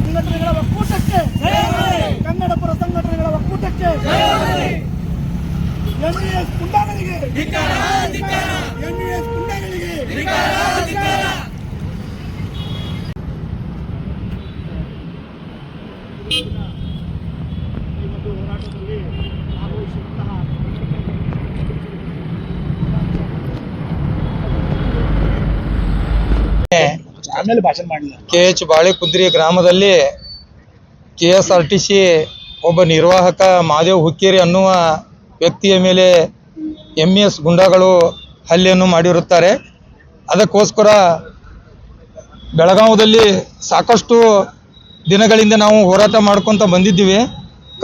ಸಂಘಟನೆಗಳ ಒಕ್ಕೂಟಕ್ಕೆ ಕನ್ನಡ ಪರ ಸಂಘಟನೆಗಳ ಒಕ್ಕೂಟಕ್ಕೆ ಎಂಇಎಸ್ ಗುಂಡಾಗಳಿಗೆ ಎಂಇಎಸ್ ಗುಂಡಾಗಳಿಗೆ ಈ ಒಂದು ಹೋರಾಟದಲ್ಲಿ ಭಾಗವಹಿಸಿದಂತಹ ಆಮೇಲೆ ಭಾಷಣ ಮಾಡಲಿಲ್ಲ ಕೆ ಎಚ್ ಬಾಳೆಕುದ್ರಿ ಗ್ರಾಮದಲ್ಲಿ ಕೆ ಎಸ್ ಆರ್ ಟಿ ಒಬ್ಬ ನಿರ್ವಾಹಕ ಮಾದೇವ್ ಹುಕ್ಕೇರಿ ಅನ್ನುವ ವ್ಯಕ್ತಿಯ ಮೇಲೆ ಎಂ ಎಸ್ ಗುಂಡಾಗಳು ಹಲ್ಲೆಯನ್ನು ಮಾಡಿರುತ್ತಾರೆ. ಅದಕ್ಕೋಸ್ಕರ ಬೆಳಗಾವದಲ್ಲಿ ಸಾಕಷ್ಟು ದಿನಗಳಿಂದ ನಾವು ಹೋರಾಟ ಮಾಡ್ಕೊಂತ ಬಂದಿದ್ದೀವಿ.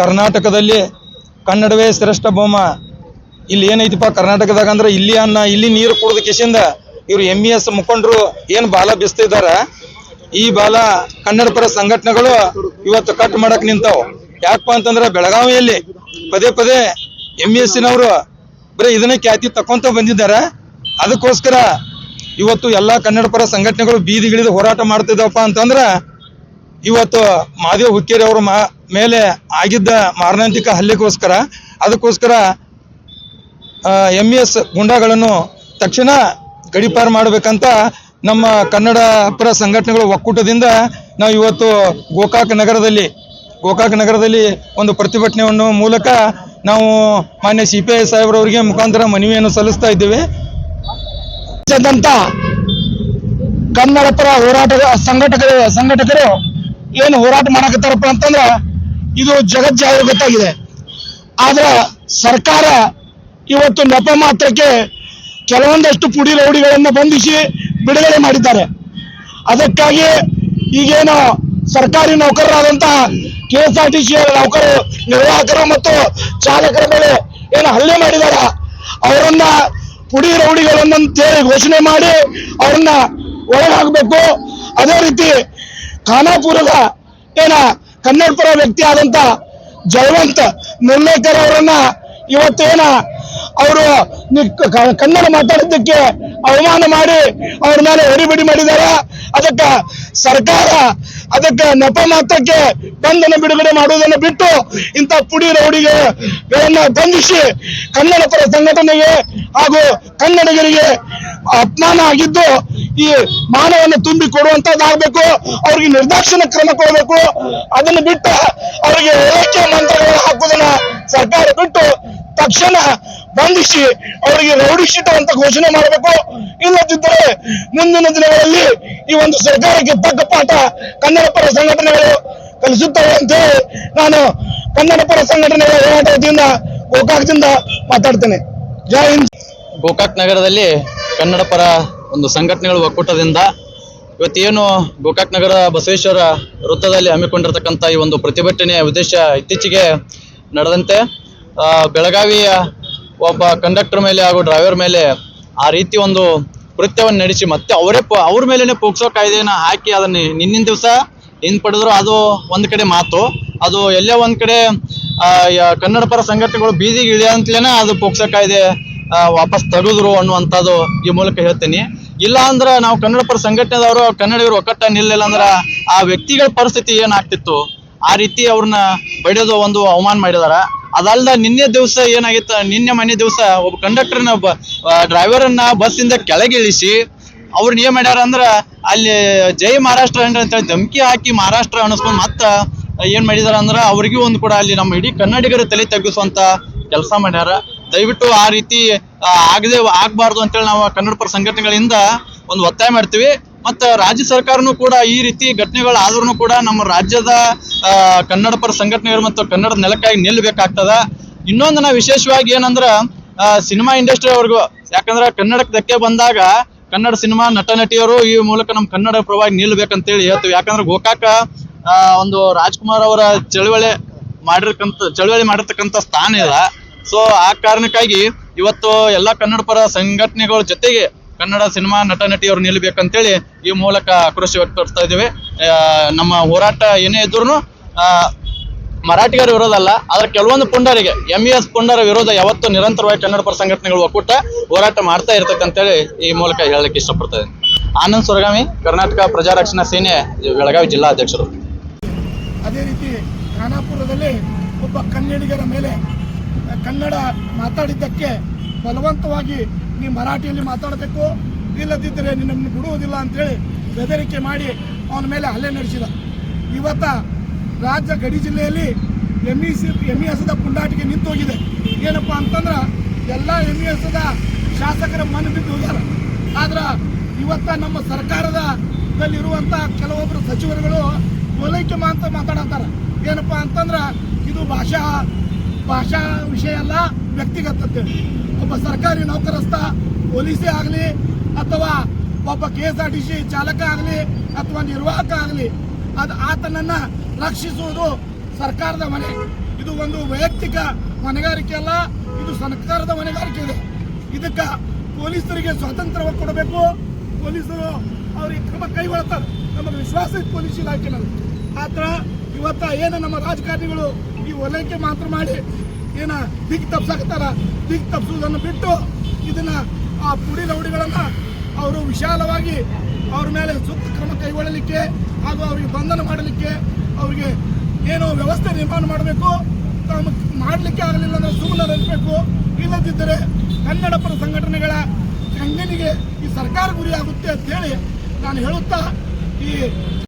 ಕರ್ನಾಟಕದಲ್ಲಿ ಕನ್ನಡವೇ ಶ್ರೇಷ್ಠ ಭೌಮ ಇಲ್ಲಿ ಏನೈತಿಪ್ಪ ಕರ್ನಾಟಕದಾಗ ಅಂದ್ರೆ ಇಲ್ಲಿ ಅನ್ನ, ಇಲ್ಲಿ ನೀರು ಕುಡಿದ ಕಿಸಿಂದ ಇವ್ರು ಎಂ ಇ ಎಸ್ ಮುಖಂಡರು ಏನು ಬಾಲ ಬಿಸ್ತಿದ್ದಾರೆ ಈ ಬಾಲ ಕನ್ನಡ ಪರ ಸಂಘಟನೆಗಳು ಇವತ್ತು ಕಟ್ ಮಾಡಕ್ ನಿಂತಾವ್. ಯಾಕಪ್ಪ ಅಂತಂದ್ರೆ ಬೆಳಗಾವಿಯಲ್ಲಿ ಪದೇ ಪದೇ ಎಂ ಎಸ್ ನವರು ಬರೀ ಇದನ್ನ ಖ್ಯಾತಿ ತಕ್ಕೊಂತ ಬಂದಿದ್ದಾರೆ. ಅದಕ್ಕೋಸ್ಕರ ಇವತ್ತು ಎಲ್ಲಾ ಕನ್ನಡ ಪರ ಸಂಘಟನೆಗಳು ಬೀದಿಗಿಳಿದು ಹೋರಾಟ ಮಾಡ್ತಿದ್ದವಪ್ಪ ಅಂತಂದ್ರ ಇವತ್ತು ಮಾದೇವ್ ಹುಕ್ಕೇರಿ ಅವರ ಮೇಲೆ ಆಗಿದ್ದ ಮಾರಣಾಂತಿಕ ಹಲ್ಲೆಗೋಸ್ಕರ, ಅದಕ್ಕೋಸ್ಕರ ಎಂ ಎಸ್ ಗುಂಡಾಗಳನ್ನು ತಕ್ಷಣ ಗಡಿಪಾರು ಮಾಡಬೇಕಂತ ನಮ್ಮ ಕನ್ನಡ ಪರ ಸಂಘಟನೆಗಳ ಒಕ್ಕೂಟದಿಂದ ನಾವು ಇವತ್ತು ಗೋಕಾಕ್ ನಗರದಲ್ಲಿ ಗೋಕಾಕ್ ನಗರದಲ್ಲಿ ಒಂದು ಪ್ರತಿಭಟನೆಯನ್ನು ಮೂಲಕ ನಾವು ಮಾನ್ಯ ಸಿ ಪಿ ಐ ಸಾಹೇಬ್ರವರಿಗೆ ಮುಖಾಂತರ ಮನವಿಯನ್ನು ಸಲ್ಲಿಸ್ತಾ ಇದ್ದೇವೆ. ಕನ್ನಡ ಪರ ಹೋರಾಟ ಸಂಘಟಕರು ಸಂಘಟಕರು ಏನು ಹೋರಾಟ ಮಾಡಕತ್ತಾರಪ್ಪ ಅಂತಂದ್ರೆ ಇದು ಜಗಜ್ಜಾಹಿರ ಗೊತ್ತಾಗಿದೆ ಆದ್ರೆ ಸರ್ಕಾರ ಇವತ್ತು ನೆಪ ಮಾತ್ರಕ್ಕೆ ಕೆಲವೊಂದಷ್ಟು ಪುಡಿ ರೌಡಿಗಳನ್ನು ಬಂಧಿಸಿ ಬಿಡುಗಡೆ ಮಾಡಿದ್ದಾರೆ. ಅದಕ್ಕಾಗಿ ಈಗೇನು ಸರ್ಕಾರಿ ನೌಕರರಾದಂತಹ K S R T C ನೌಕರರು ನಿರ್ವಾಹಕರು ಮತ್ತು ಚಾಲಕರ ಮೇಲೆ ಏನು ಹಲ್ಲೆ ಮಾಡಿದಾರ. ಅವರನ್ನ ಪುಡಿ ರೌಡಿಗಳನ್ನಂತೇಳಿ ಘೋಷಣೆ ಮಾಡಿ ಅವ್ರನ್ನ ಒಳಗಾಗಬೇಕು ಅದೇ ರೀತಿ ಖಾನಾಪುರದ ಏನ ಕನ್ನಡಪುರ ವ್ಯಕ್ತಿ ಆದಂತ ಜಯವಂತ್ ನಿರ್ಲೇಕರ್ ಅವರನ್ನ ಇವತ್ತೇನ ಅವರು ಕನ್ನಡ ಮಾತಾಡೋದಕ್ಕೆ ಅವಮಾನ ಮಾಡಿ ಅವ್ರ ಮೇಲೆ ಹೊಡಿಬಿಡಿ ಮಾಡಿದ್ದಾರೆ. ಅದಕ್ಕೆ ಸರ್ಕಾರ ಅದಕ್ಕೆ ನೆಪ ಮಾತ್ರಕ್ಕೆ ಬಂಧನ ಬಿಡುಗಡೆ ಮಾಡುವುದನ್ನು ಬಿಟ್ಟು ಇಂಥ ಪುಡಿ ರೌಡಿಗಳನ್ನ ಬಂಧಿಸಿ ಕನ್ನಡ ಪರ ಸಂಘಟನೆಗೆ ಹಾಗೂ ಕನ್ನಡಿಗರಿಗೆ ಅಪಮಾನ ಆಗಿದ್ದು ಈ ಮಾನವನ್ನು ತುಂಬಿ ಕೊಡುವಂತದ್ದಾಗಬೇಕು ಅವ್ರಿಗೆ ನಿರ್ದಾಕ್ಷಿಣ ಕ್ರಮ ಕೊಡಬೇಕು. ಅದನ್ನು ಬಿಟ್ಟು ಅವರಿಗೆ ಏಕೆ ಮಂತ್ರಗಳನ್ನು ಹಾಕುವುದನ್ನ ಸರ್ಕಾರ ಬಿಟ್ಟು ತಕ್ಷಣ ಬಂಧಿಸಿ ಅವರಿಗೆ ರೌಡಿ ಶೀಟ ಅಂತ ಘೋಷಣೆ ಮಾಡಬೇಕು. ಇಲ್ಲದಿದ್ದರೆ ಮುಂದಿನ ದಿನಗಳಲ್ಲಿ ಈ ಒಂದು ಸರ್ಕಾರಕ್ಕೆ ತಕ್ಕ ಪಾಠ ಕನ್ನಡ ಪರ ಸಂಘಟನೆಗಳು ಕಲಿಸುತ್ತವೆ ಅಂತೇಳಿ ನಾನು ಕನ್ನಡ ಪರ ಸಂಘಟನೆಗಳ ಹೋರಾಟದಿಂದ ಗೋಕಾಕದಿಂದ ಮಾತಾಡ್ತೇನೆ. ಜೈ ಹಿಂದ್. ಗೋಕಾಕ್ ನಗರದಲ್ಲಿ ಕನ್ನಡ ಪರ ಒಂದು ಸಂಘಟನೆಗಳ ಒಕ್ಕೂಟದಿಂದ ಇವತ್ತೇನು ಗೋಕಾಕ್ ನಗರ ಬಸವೇಶ್ವರ ವೃತ್ತದಲ್ಲಿ ಹಮ್ಮಿಕೊಂಡಿರ್ತಕ್ಕಂಥ ಈ ಒಂದು ಪ್ರತಿಭಟನೆಯ ಉದ್ದೇಶ ಇತ್ತೀಚೆಗೆ ನಡೆದಂತೆ. ಬೆಳಗಾವಿಯ ಒಬ್ಬ ಕಂಡಕ್ಟರ್ ಮೇಲೆ ಹಾಗೂ ಡ್ರೈವರ್ ಮೇಲೆ ಆ ರೀತಿ ಒಂದು ಕೃತ್ಯವನ್ನು ನಡೆಸಿ ಮತ್ತೆ ಅವರೇ ಅವ್ರ ಮೇಲೇನೆ ಪೋಕ್ಸೋ ಕಾಯ್ದೆನ ಹಾಕಿ ಅದನ್ನ ನಿನ್ನಿನ ದಿವಸ ಹಿಂಪಡೆದ್ರು ಅದು ಒಂದ್ ಕಡೆ ಮಾತು. ಅದು ಎಲ್ಲೇ ಒಂದ್ ಕಡೆ ಕನ್ನಡ ಪರ ಸಂಘಟನೆಗಳು ಬೀದಿಗೆ ಇಳಿಯಂತಲೇನೆ ಅದು ಪೋಕ್ಸೋ ಕಾಯ್ದೆ ವಾಪಸ್ ತೆಗೆದ್ರು ಅನ್ನುವಂಥದ್ದು ಈ ಮೂಲಕ ಹೇಳ್ತೀನಿ. ಇಲ್ಲ ಅಂದ್ರೆ ನಾವು ಕನ್ನಡ ಪರ ಸಂಘಟನೆದವರು, ಕನ್ನಡಿಗರು ಒಕ್ಕಟ್ಟ ನಿಲ್ಲಿಲ್ಲ ಅಂದ್ರ ಆ ವ್ಯಕ್ತಿಗಳ ಪರಿಸ್ಥಿತಿ ಏನಾಗ್ತಿತ್ತು? ಆ ರೀತಿ ಅವ್ರನ್ನ ಬಡಿಯೋದು ಒಂದು ಅವಮಾನ ಮಾಡಿದಾರ. ಅದಲ್ದ ನಿನ್ನೆ ದಿವಸ ಏನಾಗಿತ್ತು, ನಿನ್ನೆ ಮನೆ ದಿವಸ ಒಬ್ಬ ಕಂಡಕ್ಟರ್ನ ಒಬ್ಬ ಡ್ರೈವರನ್ನ ಬಸ್ಸಿಂದ ಕೆಳಗೆ ಇಳಿಸಿ ಅವ್ರನ್ನ ಏನ್ ಮಾಡ್ಯಾರ ಅಂದ್ರ ಅಲ್ಲಿ ಜೈ ಮಹಾರಾಷ್ಟ್ರ ಅಂತ ಹೇಳಿ ಧಮಕಿ ಹಾಕಿ ಮಹಾರಾಷ್ಟ್ರ ಅನಿಸ್ಕೊಂಡು ಮತ್ತ ಏನ್ ಮಾಡಿದಾರ ಅಂದ್ರ ಅವ್ರಿಗೂ ಒಂದು ಕೂಡ ಅಲ್ಲಿ ನಮ್ಮ ಇಡೀ ಕನ್ನಡಿಗರ ತಲೆ ತಗ್ಗಿಸುವಂತ ಕೆಲಸ ಮಾಡ್ಯಾರ. ದಯವಿಟ್ಟು ಆ ರೀತಿ ಆಗದೆ ಆಗ್ಬಾರ್ದು ಅಂತೇಳಿ ನಾವು ಕನ್ನಡ ಪರ ಸಂಘಟನೆಗಳಿಂದ ಒಂದು ಒತ್ತಾಯ ಮಾಡ್ತೀವಿ. ಮತ್ತ ರಾಜ್ಯ ಸರ್ಕಾರನು ಕೂಡ ಈ ರೀತಿ ಘಟನೆಗಳು ಆದ್ರೂ ಕೂಡ ನಮ್ಮ ರಾಜ್ಯದ ಕನ್ನಡ ಪರ ಸಂಘಟನೆಗಳು ಮತ್ತು ಕನ್ನಡ ನೆಲಕ್ಕಾಗಿ ನಿಲ್ಲಬೇಕಾಗ್ತದ ಇನ್ನೊಂದು ನಾವು ವಿಶೇಷವಾಗಿ ಏನಂದ್ರ ಸಿನಿಮಾ ಇಂಡಸ್ಟ್ರಿ ಅವ್ರಿಗೂ, ಯಾಕಂದ್ರೆ ಕನ್ನಡಕ್ಕೆ ಧಕ್ಕೆ ಬಂದಾಗ ಕನ್ನಡ ಸಿನಿಮಾ ನಟ ನಟಿಯರು ಈ ಮೂಲಕ ನಮ್ಮ ಕನ್ನಡ ಪರವಾಗಿ ನಿಲ್ಬೇಕಂತೇಳಿ ಹೇಳ್ತೀವಿ. ಯಾಕಂದ್ರೆ ಗೋಕಾಕ ಒಂದು ರಾಜ್ಕುಮಾರ್ ಅವರ ಚಳವಳಿ ಮಾಡಿರ್ತಕ್ಕಂಥ ಚಳವಳಿ ಮಾಡಿರ್ತಕ್ಕಂಥ ಸ್ಥಾನ ಇದೆ. ಸೊ ಆ ಕಾರಣಕ್ಕಾಗಿ ಇವತ್ತು ಎಲ್ಲ ಕನ್ನಡ ಪರ ಸಂಘಟನೆಗಳ ಜೊತೆಗೆ ಕನ್ನಡ ಸಿನಿಮಾ ನಟ ನಟಿಯವರು ನಿಲ್ಲಬೇಕಂತೇಳಿ ಈ ಮೂಲಕ ಆಕ್ರೋಶ ವ್ಯಕ್ತಪಡಿಸ್ತಾ ಇದ್ದೇವೆ. ನಮ್ಮ ಹೋರಾಟ ಏನೇ ಇದ್ರೂ ಮರಾಠಿಗರ ವಿರೋಧ ಅಲ್ಲ ಆದ್ರೆ ಕೆಲವೊಂದು ಪುಂಡರಿಗೆ ಎಂ ಎಸ್ ಪುಂಡರ ವಿರೋಧ ಯಾವತ್ತೂ ನಿರಂತರವಾಗಿ ಕನ್ನಡ ಪರ ಸಂಘಟನೆಗಳು ಒಕ್ಕೂಟ ಹೋರಾಟ ಮಾಡ್ತಾ ಇರ್ತಕ್ಕಂತೇಳಿ ಈ ಮೂಲಕ ಹೇಳಲಿಕ್ಕೆ ಇಷ್ಟಪಡ್ತಾ ಆನಂದ್ ಸುರಗಾಮಿ, ಕರ್ನಾಟಕ ಪ್ರಜಾ ರಕ್ಷಣಾ ಸೇನೆ, ಬೆಳಗಾವಿ ಜಿಲ್ಲಾ ಅಧ್ಯಕ್ಷರು ಅದೇ ರೀತಿ ಖಾನಾಪುರದಲ್ಲಿ ಒಬ್ಬ ಕನ್ನಡಿಗರ ಮೇಲೆ ಕನ್ನಡ ಮಾತಾಡಿದ್ದಕ್ಕೆ ಬಲವಂತವಾಗಿ ನೀ ಮರಾಠಿಯಲ್ಲಿ ಮಾತಾಡಬೇಕು. ಇಲ್ಲದಿದ್ದರೆ ನಿನ್ನನ್ನು ಬಿಡುವುದಿಲ್ಲ ಅಂತೇಳಿ ಬೆದರಿಕೆ ಮಾಡಿ ಅವನ ಮೇಲೆ ಹಲ್ಲೆ ನಡೆಸಿದ. ಇವತ್ತ ರಾಜ್ಯ ಗಡಿ ಜಿಲ್ಲೆಯಲ್ಲಿ M E C, M E ಎಸ್ದ ಪುಂಡಾಟಿಗೆ ನಿಂತು ಹೋಗಿದೆ ಏನಪ್ಪ ಅಂತಂದ್ರೆ ಎಲ್ಲ ಎಂ ಇ ಎಸ್ದ ಶಾಸಕರ ಮನೆ ಬಿದ್ದು ಹೋಗ್ಯಾರ. ಆದ್ರೆ ಇವತ್ತ ನಮ್ಮ ಸರ್ಕಾರದ ಇರುವಂತ ಕೆಲವೊಬ್ಬರು ಸಚಿವರುಗಳು ಓಲೈಕೆ ಅಂತ ಮಾತಾಡತ್ತಾರ ಏನಪ್ಪಾ ಅಂತಂದ್ರೆ ಇದು ಭಾಷಾ ಭಾಷಾ ವಿಷಯ ಅಲ್ಲ ವ್ಯಕ್ತಿಗತ ಅಂತೇಳಿ ಒಬ್ಬ ಸರ್ಕಾರಿ ನೌಕರಸ್ಥ ಪೊಲೀಸೇ ಆಗಲಿ ಅಥವಾ ಒಬ್ಬ K S R T C ಚಾಲಕ ಆಗಲಿ ಅಥವಾ ನಿರ್ವಾಹಕ ಆಗಲಿ, ಅದು ಆತನನ್ನ ರಕ್ಷಿಸುವುದು ಸರ್ಕಾರದ ಮನೆ. ಇದು ಒಂದು ವೈಯಕ್ತಿಕ ಹೊಣೆಗಾರಿಕೆ ಅಲ್ಲ, ಇದು ಸರ್ಕಾರದ ಹೊಣೆಗಾರಿಕೆ ಇದೆ. ಇದಕ್ಕೆ ಪೊಲೀಸರಿಗೆ ಸ್ವಾತಂತ್ರ್ಯ ಕೊಡಬೇಕು. ಪೊಲೀಸರು ಅವ್ರಿಗೆ ಕ್ರಮ ಕೈಗೊಳ್ತಾರೆ ನಮಗೆ ವಿಶ್ವಾಸ ಪೊಲೀಸ್ ಇಲಾಖೆನಲ್ಲಿ ಆತರ ಇವತ್ತ ಏನು ನಮ್ಮ ರಾಜಕಾರಣಿಗಳು ಈ ಓಲೈಕೆ ಮಾತ್ರ ಮಾಡಿ ಏನ ದಿಗ್ ತಪ್ಸಾಕತ್ತಾರ? ದಿಗ್ ತಪ್ಸುದನ್ನು ಬಿಟ್ಟು ಇದನ್ನ ಆ ಪುಡಿ ಲೌಡಿಗಳನ್ನ ಅವರು ವಿಶಾಲವಾಗಿ ಅವ್ರ ಮೇಲೆ ಸೂಕ್ತ ಕ್ರಮ ಕೈಗೊಳ್ಳಲಿಕ್ಕೆ ಹಾಗೂ ಅವರಿಗೆ ಬಂಧನ ಮಾಡಲಿಕ್ಕೆ ಅವರಿಗೆ ಏನು ವ್ಯವಸ್ಥೆ ನಿರ್ಮಾಣ ಮಾಡಬೇಕು. ತಾವು ಮಾಡಲಿಕ್ಕೆ ಆಗಲಿಲ್ಲ ಅಂದ್ರೆ ಸುಮ್ಮನೆ ಇಲ್ಲದಿದ್ದರೆ ಕನ್ನಡ ಪರ ಸಂಘಟನೆಗಳ ಕಂಗನಿಗೆ ಈ ಸರ್ಕಾರ ಗುರಿಯಾಗುತ್ತೆ ಅಂತ ಹೇಳಿ ನಾನು ಹೇಳುತ್ತಾ ಈ